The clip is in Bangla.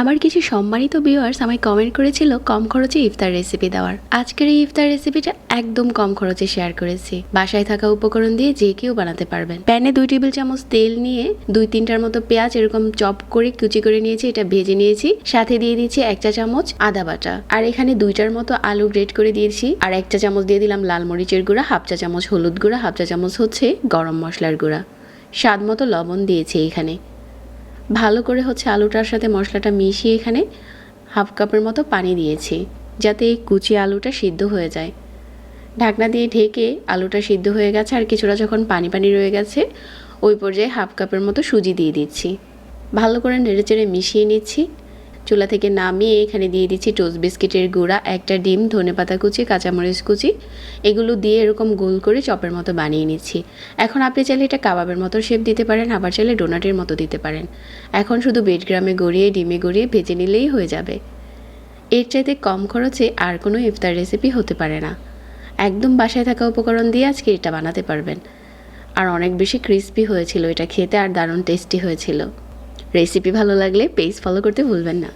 আমার কিছু সম্মানিত ভিউয়ার্স আমায় কমেন্ট করেছিল কম খরচে ইফতার রেসিপি দেওয়ার। আজকের এই ইফতার রেসিপিটা একদম কম খরচে শেয়ার করেছি। বাসায় থাকা উপকরণ দিয়ে যে কেউ বানাতে পারবেন। প্যানে দুই টেবিল চামচ তেল নিয়ে দুই তিনটার মতো পেঁয়াজ এরকম চপ করে কুচি করে নিয়েছি, এটা ভেজে নিয়েছি। সাথে দিয়ে দিয়েছি এক চা চামচ আদা বাটা। আর এখানে দুইটার মতো আলু গ্রেট করে দিয়েছি। আর এক চা চামচ দিয়ে দিলাম লাল মরিচের গুঁড়া, হাফ চা চামচ হলুদ গুঁড়া, হাফ চা চামচ হচ্ছে গরম মশলার গুঁড়া। স্বাদ মতো লবণ দিয়েছি এখানে। ভালো করে হচ্ছে আলুটার সাথে মশলাটা মিশিয়ে এখানে হাফ কাপের মতো পানি দিয়েছি, যাতে এই কুচি আলুটা সিদ্ধ হয়ে যায়। ঢাকনা দিয়ে ঢেকে আলুটা সিদ্ধ হয়ে গেছে আর কিছুটা যখন পানি পানি রয়ে গেছে, ওই পর্যায়ে হাফ কাপের মতো সুজি দিয়ে দিচ্ছি। ভালো করে নেড়ে চেড়ে মিশিয়ে নিচ্ছি। চুলা থেকে নামিয়ে এখানে দিয়ে দিচ্ছি টোস্ট বিস্কিটের গুঁড়া, একটা ডিম ধনেপাতা কুচি, কাঁচামরিচ কুচি। এগুলো দিয়ে এরকম গোল করে চপের মতো বানিয়ে নিচ্ছি। এখন আপনি চাইলে এটা কাবাবের মতো শেপ দিতে পারেন, আবার চাইলে ডোনাটের মতো দিতে পারেন। এখন শুধু বেডগ্রামে গড়িয়ে, ডিমে গড়িয়ে ভেজে নিলেই হয়ে যাবে। এর চাইতে কম খরচে আর কোনো ইফতার রেসিপি হতে পারে না। একদম বাসায় থাকা উপকরণ দিয়ে আজকে এটা বানাতে পারবেন। আর অনেক বেশি ক্রিস্পি হয়েছিল এটা খেতে, আর দারুণ টেস্টি হয়েছিল। রেসিপি ভালো লাগলে পেজ ফলো করতে ভুলবেন না।